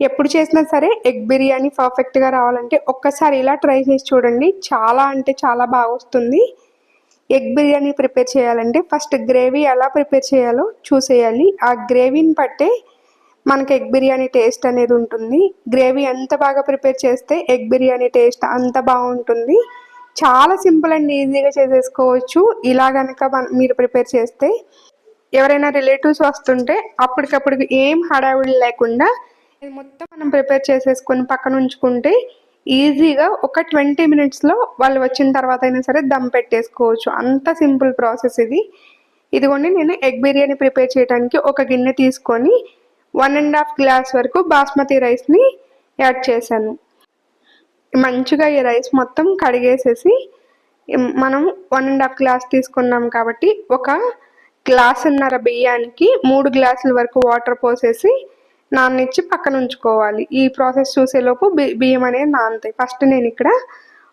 ఎప్పుడు చేసినా సరే ఎగ్ బిర్యానీ పర్ఫెక్ట్గా రావాలంటే ఒక్కసారి ఇలా ట్రై చేసి చూడండి. చాలా అంటే చాలా బాగా వస్తుంది. ఎగ్ బిర్యానీ ప్రిపేర్ చేయాలంటే ఫస్ట్ గ్రేవీ ఎలా ప్రిపేర్ చేయాలో చూసేయాలి. ఆ గ్రేవీని బట్టే మనకి ఎగ్ బిర్యానీ టేస్ట్ అనేది ఉంటుంది. గ్రేవీ ఎంత బాగా ప్రిపేర్ చేస్తే ఎగ్ బిర్యానీ టేస్ట్ అంత బాగుంటుంది. చాలా సింపుల్ అండ్ ఈజీగా చేసేసుకోవచ్చు. ఇలా కనుక మీరు ప్రిపేర్ చేస్తే ఎవరైనా రిలేటివ్స్ వస్తుంటే అప్పటికప్పుడు ఏం హడావిడి లేకుండా ఇది మొత్తం మనం ప్రిపేర్ చేసేసుకొని పక్కన ఉంచుకుంటే ఈజీగా ఒక ట్వంటీ మినిట్స్లో వాళ్ళు వచ్చిన తర్వాత అయినా సరే దమ్ పెట్టేసుకోవచ్చు. అంత సింపుల్ ప్రాసెస్ ఇది. ఇదిగోండి నేను ఎగ్ బిర్యానీ ప్రిపేర్ చేయడానికి ఒక గిన్నె తీసుకొని వన్ అండ్ హాఫ్ గ్లాస్ వరకు బాస్మతి రైస్ని యాడ్ చేశాను. మంచిగా ఈ రైస్ మొత్తం కడిగేసేసి మనం వన్ అండ్ హాఫ్ గ్లాస్ తీసుకున్నాం కాబట్టి ఒక గ్లాసున్నర బియ్యానికి మూడు గ్లాసుల వరకు వాటర్ పోసేసి నాననిచ్చి పక్కన ఉంచుకోవాలి. ఈ ప్రాసెస్ చూసేలోపు బి బియ్యం అనేది నానుతాయి. ఫస్ట్ నేను ఇక్కడ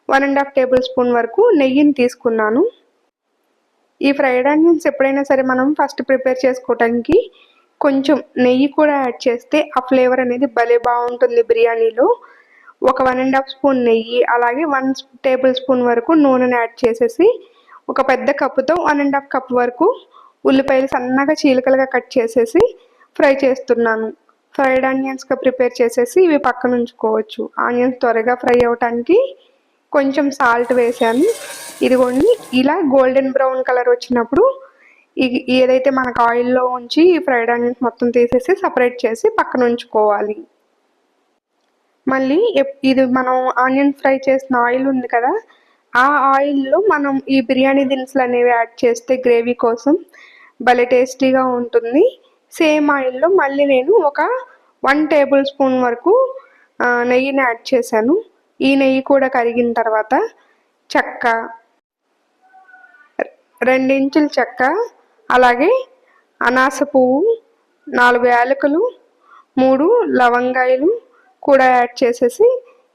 one and half tablespoon వరకు నెయ్యిని తీసుకున్నాను. ఈ ఫ్రైడ్ ఆనియన్స్ ఎప్పుడైనా సరే మనం ఫస్ట్ ప్రిపేర్ చేసుకోవటానికి కొంచెం నెయ్యి కూడా యాడ్ చేస్తే ఆ ఫ్లేవర్ అనేది భలే బాగుంటుంది బిర్యానీలో. ఒక వన్ అండ్ హాఫ్ స్పూన్ నెయ్యి అలాగే వన్ టేబుల్ స్పూన్ వరకు నూనెను యాడ్ చేసేసి ఒక పెద్ద కప్పుతో వన్ అండ్ హాఫ్ కప్ వరకు ఉల్లిపాయలు సన్నగా చీలికలుగా కట్ చేసేసి ఫ్రై చేస్తున్నాను. ఫ్రైడ్ ఆనియన్స్గా ప్రిపేర్ చేసేసి ఇవి పక్కన ఉంచుకోవచ్చు. ఆనియన్స్ త్వరగా ఫ్రై అవ్వటానికి కొంచెం సాల్ట్ వేసాను. ఇదిగోండి ఇలా గోల్డెన్ బ్రౌన్ కలర్ వచ్చినప్పుడు ఏదైతే మనకు ఆయిల్లో ఉంచి ఫ్రైడ్ ఆనియన్స్ మొత్తం తీసేసి సపరేట్ చేసి పక్కన ఉంచుకోవాలి. మళ్ళీ ఇది మనం ఆనియన్ ఫ్రై చేసిన ఆయిల్ ఉంది కదా ఆ ఆయిల్లో మనం ఈ బిర్యానీ దినుసులు అనేవి యాడ్ చేస్తే గ్రేవీ కోసం భలే టేస్టీగా ఉంటుంది. సేమ్ ఆయిల్లో మళ్ళీ నేను ఒక వన్ టేబుల్ స్పూన్ వరకు నెయ్యిని యాడ్ చేశాను. ఈ నెయ్యి కూడా కరిగిన తర్వాత చెక్క రెండించుల చెక్క అలాగే అనాస పువ్వు నాలుగు యాలకులు మూడు లవంగాయలు కూడా యాడ్ చేసేసి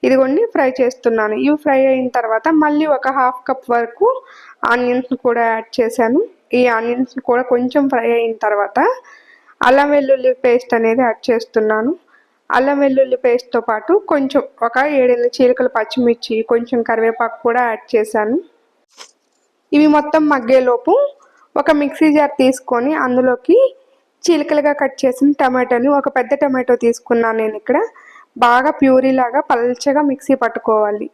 ఇదిగోండి ఫ్రై చేస్తున్నాను. ఇవి ఫ్రై అయిన తర్వాత మళ్ళీ ఒక హాఫ్ కప్ వరకు ఆనియన్స్ కూడా యాడ్ చేశాను. ఈ ఆనియన్స్ కూడా కొంచెం ఫ్రై అయిన తర్వాత అల్లం వెల్లుల్లి పేస్ట్ అనేది యాడ్ చేస్తున్నాను. అల్లం వెల్లుల్లి పేస్ట్తో పాటు కొంచెం ఒక ఏడెనిమిది చీలికలు పచ్చిమిర్చి కొంచెం కరివేపాకు కూడా యాడ్ చేశాను. ఇవి మొత్తం మగ్గేలోపు ఒక మిక్సీ జార్ తీసుకొని అందులోకి చీలికలుగా కట్ చేసిన టమాటోని ఒక పెద్ద టమాటో తీసుకున్నాను నేను ఇక్కడ. బాగా ప్యూరీ లాగా పల్చగా మిక్సీ పట్టుకోవాలి.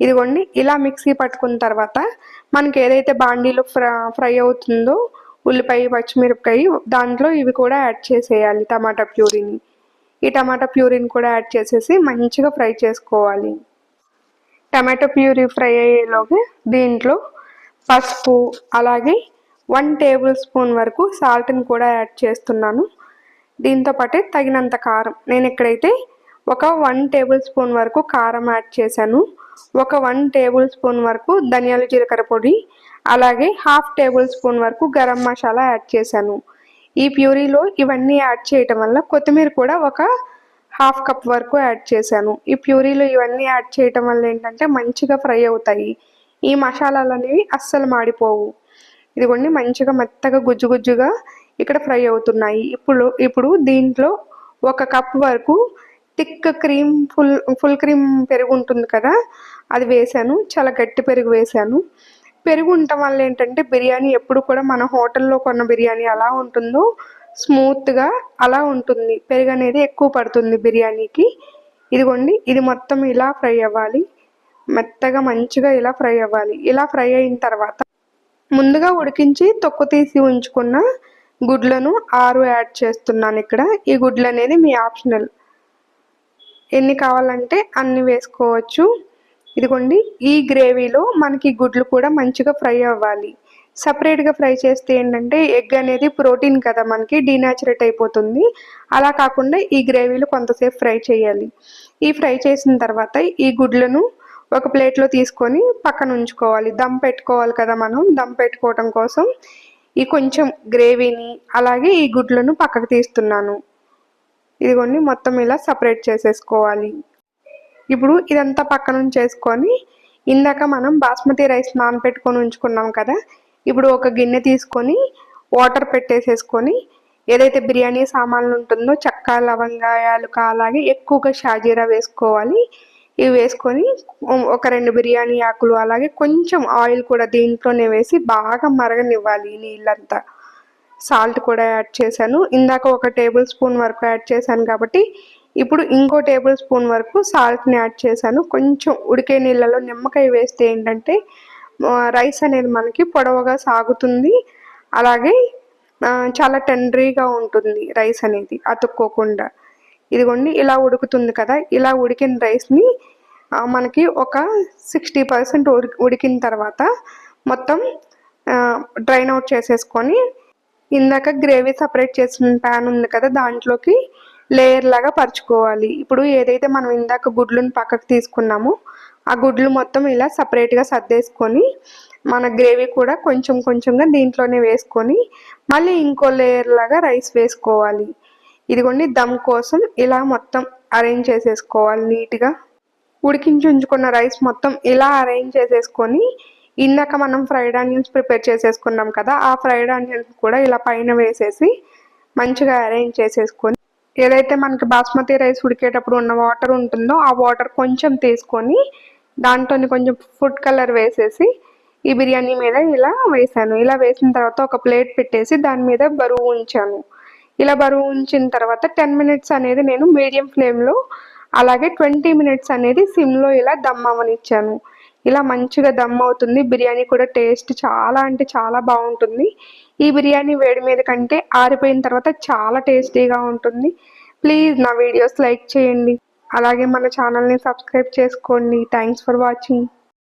ఇదిగోండి ఇలా మిక్సీ పట్టుకున్న తర్వాత మనకి ఏదైతే బాండీలో ఫ్రై అవుతుందో ఉల్లిపాయ పచ్చిమిరపకాయ దాంట్లో ఇవి కూడా యాడ్ చేసేయాలి టమాటా ప్యూరీని. ఈ టమాటా ప్యూరీని కూడా యాడ్ చేసేసి మంచిగా ఫ్రై చేసుకోవాలి. టమాటో ప్యూరీ ఫ్రై అయ్యేలోకి దీంట్లో పసుపు అలాగే వన్ టేబుల్ స్పూన్ వరకు సాల్ట్ని కూడా యాడ్ చేస్తున్నాను. దీంతో పాటే తగినంత కారం. నేను ఇక్కడైతే ఒక వన్ టేబుల్ స్పూన్ వరకు కారం యాడ్ చేశాను. ఒక వన్ టేబుల్ స్పూన్ వరకు ధనియాల జీలకర్ర పొడి అలాగే హాఫ్ టేబుల్ స్పూన్ వరకు గరం మసాలా యాడ్ చేశాను. ఈ ప్యూరీలో ఇవన్నీ యాడ్ చేయటం వల్ల కొత్తిమీర కూడా ఒక హాఫ్ కప్ వరకు యాడ్ చేశాను. ఈ ప్యూరీలో ఇవన్నీ యాడ్ చేయటం వల్ల ఏంటంటే మంచిగా ఫ్రై అవుతాయి. ఈ మసాలాలు అనేవి అస్సలు మాడిపోవు. ఇదిగోండి మంచిగా మెత్తగా గుజ్జు గుజ్జుగా ఇక్కడ ఫ్రై అవుతున్నాయి. ఇప్పుడు ఇప్పుడు దీంట్లో ఒక కప్ వరకు thick cream full full cream పెరుగు ఉంటుంది కదా అది వేసాను చాలా గట్టి పెరుగు వేశాను. పెరుగు ఉండటం వల్ల ఏంటంటే బిర్యానీ ఎప్పుడు కూడా మన హోటల్లో కొన్న బిర్యానీ ఎలా ఉంటుందో స్మూత్గా అలా ఉంటుంది. పెరుగు అనేది ఎక్కువ పడుతుంది బిర్యానీకి. ఇదిగోండి ఇది మొత్తం ఇలా ఫ్రై అవ్వాలి. మెత్తగా మంచిగా ఇలా ఫ్రై అవ్వాలి. ఇలా ఫ్రై అయిన తర్వాత ముందుగా ఉడికించి తొక్కు తీసి ఉంచుకున్న గుడ్లను ఆరు యాడ్ చేస్తున్నాను ఇక్కడ. ఈ గుడ్లు అనేది మీ ఆప్షనల్. ఎన్ని కావాలంటే అన్ని వేసుకోవచ్చు. ఇదిగోండి ఈ గ్రేవీలో మనకి గుడ్లు కూడా మంచిగా ఫ్రై అవ్వాలి. సపరేట్గా ఫ్రై చేస్తే ఏంటంటే ఎగ్ అనేది ప్రోటీన్ కదా మనకి డీనాచురేట్ అయిపోతుంది. అలా కాకుండా ఈ గ్రేవీలో కొంతసేపు ఫ్రై చేయాలి. ఈ ఫ్రై చేసిన తర్వాత ఈ గుడ్లను ఒక ప్లేట్లో తీసుకొని పక్కన ఉంచుకోవాలి. దమ్ పెట్టుకోవాలి కదా మనం దమ్ పెట్టుకోవటం కోసం. ఈ కొంచెం గ్రేవీని అలాగే ఈ గుడ్లను పక్కకు తీస్తున్నాను. ఇదిగోండి మొత్తం ఇలా సపరేట్ చేసేసుకోవాలి. ఇప్పుడు ఇదంతా పక్కన చేసుకొని ఇందాక మనం బాస్మతి రైస్ నానబెట్టుకొని ఉంచుకున్నాం కదా ఇప్పుడు ఒక గిన్నె తీసుకొని వాటర్ పెట్టేసేసుకొని ఏదైతే బిర్యానీ సామాన్లు ఉంటుందో చెక్క లవంగా యాలుక అలాగే ఎక్కువగా షాజీరా వేసుకోవాలి. ఇవి వేసుకొని ఒక రెండు బిర్యానీ ఆకులు అలాగే కొంచెం ఆయిల్ కూడా దీంట్లోనే వేసి బాగా మరగనివ్వాలి నీళ్ళంతా. సాల్ట్ కూడా యాడ్ చేశాను. ఇందాక ఒక టేబుల్ స్పూన్ వరకు యాడ్ చేశాను కాబట్టి ఇప్పుడు ఇంకో టేబుల్ స్పూన్ వరకు సాల్ట్ని యాడ్ చేశాను. కొంచెం ఉడికే నీళ్ళలో నిమ్మకాయ వేస్తే ఏంటంటే రైస్ అనేది మనకి పొడవుగా సాగుతుంది. అలాగే చాలా టెండ్రీగా ఉంటుంది రైస్ అనేది అతుక్కోకుండా. ఇదిగోండి ఇలా ఉడుకుతుంది కదా. ఇలా ఉడికిన రైస్ని మనకి ఒక సిక్స్టీ పర్సెంట్ ఉడికిన తర్వాత మొత్తం డ్రైన్ అవుట్ చేసేసుకొని ఇందాక గ్రేవీ సపరేట్ చేసిన ప్యాన్ ఉంది కదా దాంట్లోకి లేయర్ లాగా పరుచుకోవాలి. ఇప్పుడు ఏదైతే మనం ఇందాక గుడ్లను పక్కకు తీసుకున్నామో ఆ గుడ్లు మొత్తం ఇలా సపరేట్గా సర్దేసుకొని మన గ్రేవీ కూడా కొంచెం కొంచెంగా దీంట్లోనే వేసుకొని మళ్ళీ ఇంకో లేయర్ లాగా రైస్ వేసుకోవాలి. ఇదిగోండి దమ్ కోసం ఇలా మొత్తం అరేంజ్ చేసేసుకోవాలి నీట్గా. ఉడికించి ఉంచుకున్న రైస్ మొత్తం ఇలా అరేంజ్ చేసేసుకొని ఇందాక మనం ఫ్రైడ్ ఆనియన్స్ ప్రిపేర్ చేసేసుకున్నాం కదా ఆ ఫ్రైడ్ ఆనియన్స్ కూడా ఇలా పైన వేసేసి మంచిగా అరేంజ్ చేసేసుకొని ఏదైతే మనకి బాస్మతి రైస్ ఉడికేటప్పుడు ఉన్న వాటర్ ఉంటుందో ఆ వాటర్ కొంచెం తీసుకొని దాంట్లో కొంచెం ఫుడ్ కలర్ వేసేసి ఈ బిర్యానీ మీద ఇలా వేసాను. ఇలా వేసిన తర్వాత ఒక ప్లేట్ పెట్టేసి దాని మీద బరువు ఉంచాను. ఇలా బరువు ఉంచిన తర్వాత టెన్ మినిట్స్ అనేది నేను మీడియం ఫ్లేమ్లో అలాగే ట్వంటీ మినిట్స్ అనేది సిమ్లో ఇలా దమ్ అవ్వనిచ్చాను. ఇలా మంచిగా దమ్ అవుతుంది. బిర్యానీ కూడా టేస్ట్ చాలా అంటే చాలా బాగుంటుంది. ఈ బిర్యానీ వేడి మీద కంటే ఆరిపోయిన తర్వాత చాలా టేస్టీగా ఉంటుంది. ప్లీజ్ నా వీడియోస్ లైక్ చేయండి. అలాగే మన ఛానల్ని సబ్స్క్రైబ్ చేసుకోండి. Thanks for watching